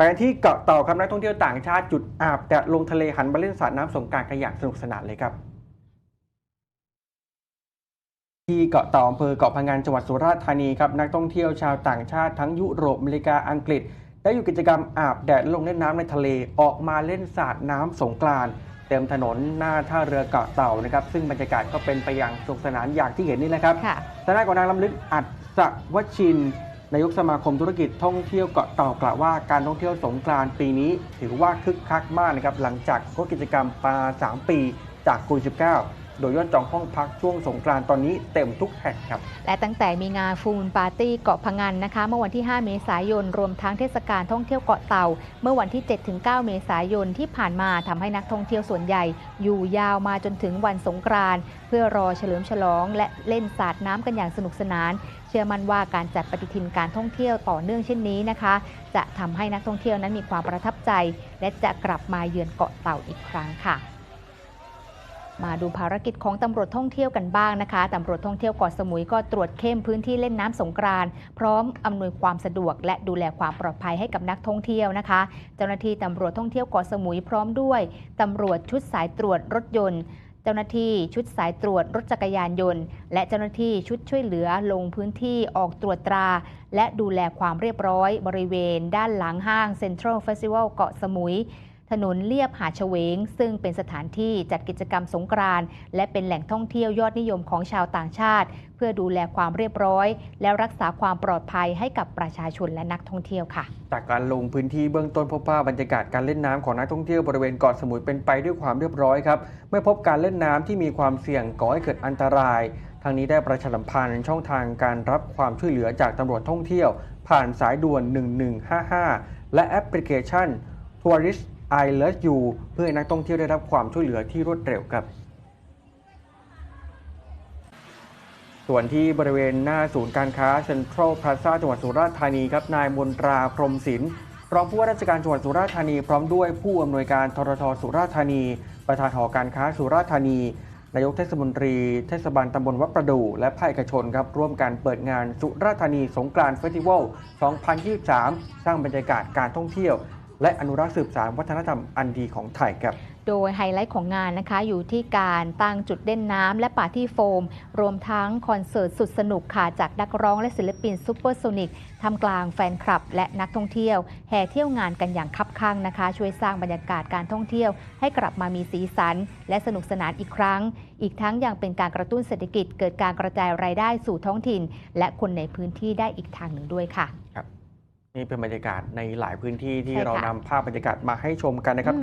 ไปกันที่เกาะเต่าครับนักท่องเที่ยวต่างชาติจุดอาบแดดลงทะเลหันมาเล่นสาดน้ำสงกรารกันอย่างสนุกสนานเลยครับ ที่เกาะเต่าอำเภอเกาะพังงานจังหวัดสุราษฎร์ธานีครับนักท่องเที่ยวชาวต่างชาติทั้งยุโรปอเมริกาอังกฤษ ได้อยู่กิจกรรมอาบแดดลงเล่นน้ำในทะเลออกมาเล่นสาดน้ำสงกรานต์เต็มถนนหน้าท่าเรือเกาะเต่านะครับซึ่งบรรยากาศก็เป็นไปอย่างสนุกสนานอย่างที่เห็นนี่แหละครับค่ะทางด้านของนางลำลึกอัศวชิน นายกสมาคมธุรกิจท่องเที่ยวเกาะเต่ากล่าวว่าการท่องเที่ยวสงกรานต์ปีนี้ถือว่าคึกคักมากนะครับหลังจากงดกิจกรรมมา 3 ปีจากโควิด19 โดยยอดจองห้องพักช่วงสงกรานต์ตอนนี้เต็มทุกแห่งครับ และตั้งแต่มีงานฟูลปาร์ตี้เกาะพังงานนะคะ เมื่อวันที่ 5 เมษายน รวมทั้งเทศกาลท่องเที่ยวเกาะเต่า เมื่อวันที่ 7-9 เมษายนที่ผ่านมาทำให้นักท่องเที่ยวส่วนใหญ่ อยู่ยาวมาจนถึงวันสงกรานต์เพื่อรอเฉลิมฉลอง และเล่นสาดน้ำกันอย่างสนุกสนาน เชื่อมั่นว่าการจัดปฏิทินการท่องเที่ยวต่อเนื่องเช่นนี้นะคะ จะทำให้นักท่องเที่ยวนั้นมีความประทับใจ และจะกลับมาเยือนเกาะเต่าอีกครั้งค่ะ มาดูภารกิจของตำรวจท่องเที่ยวกันบ้างนะคะตำรวจท่องเที่ยวเกาะสมุยก็ตรวจเข้มพื้นที่เล่นน้ำสงกรานพร้อมอำนวยความสะดวก และดูแลความปลอดภัยให้กับนักท่องเที่ยวนะคะ เจ้าหน้าที่ตำรวจท่องเที่ยวเกาะสมุยพร้อมด้วยตำรวจชุดสายตรวจรถยนต์เจ้าหน้าที่ชุดสายตรวจรถจักรยานยนต์ และเจ้าหน้าที่ชุดช่วยเหลือลงพื้นที่ออกตรวจตรา และดูแลความเรียบร้อยบริเวณ ด้านหลังห้างเซ็นทรัลเฟสติวัลเกาะสมุย ถนนเลียบหาดเฉวง ซึ่งเป็นสถานที่จัดกิจกรรมสงกรานต์และเป็นแหล่งท่องเที่ยวยอดนิยมของชาวต่างชาติ เพื่อดูแลความเรียบร้อย และรักษาความปลอดภัยให้กับประชาชนและนักท่องเที่ยวค่ะ จากการลงพื้นที่เบื้องต้นพบว่าบรรยากาศการเล่นน้ำของนักท่องเที่ยวบริเวณเกาะสมุยเป็นไปด้วยความเรียบร้อยครับไม่พบการเล่นน้ำที่มีความเสี่ยงก่อให้เกิดอันตรายทางนี้ได้ประชาสัมพันธ์ช่องทางการรับความช่วยเหลือจากตำรวจท่องเที่ยว ผ่านสายด่วน 1155 และแอปพลิเคชัน Tourist I Love You เพื่อให้นักท่องเที่ยวได้รับความช่วยเหลือที่รวดเร็วครับ ส่วนที่บริเวณหน้าศูนย์การค้าเซ็นทรัลพลาซ่าจังหวัดสุราษฎร์ธานีครับนายมนตราพรมศิลป์รองผู้ว่าราชการจังหวัดสุราษฎร์ธานีพร้อมด้วยผู้อำนวยการทรทสุราษฎร์ธานี ประธานหอการค้าสุราษฎร์ธานีนายกเทศมนตรีเทศบาลตำบลวัดประดู่และภาคเอกชนครับร่วมกันเปิดงานสุราษฎร์ธานีสงกรานต์เฟสติวัล 2023 สร้างบรรยากาศการท่องเที่ยว และอนุรักษ์สืบสานวัฒนธรรมอันดีของไทยครับ โดยไฮไลท์ของงานนะคะอยู่ที่การตั้งจุดเล่นน้ำและปาร์ตี้โฟม รวมทั้งคอนเสิร์ตสุดสนุกค่ะจากนักร้องและศิลปินซูเปอร์โซนิกทำกลางแฟนคลับ และนักท่องเที่ยว แห่เที่ยวงานกันอย่างคับคั่งนะคะ ช่วยสร้างบรรยากาศการท่องเที่ยว ให้กลับมามีสีสัน และสนุกสนานอีกครั้ง อีกทั้งยังเป็นการกระตุ้นเศรษฐกิจ เกิดการกระจายรายได้สู่ท้องถิ่น และคนในพื้นที่ได้อีกทางหนึ่งด้วยค่ะ นี่เป็นบรรยากาศในหลายพื้นที่ที่ใช่ค่ะเรานำภาพบรรยากาศมาให้ชมกันนะครับ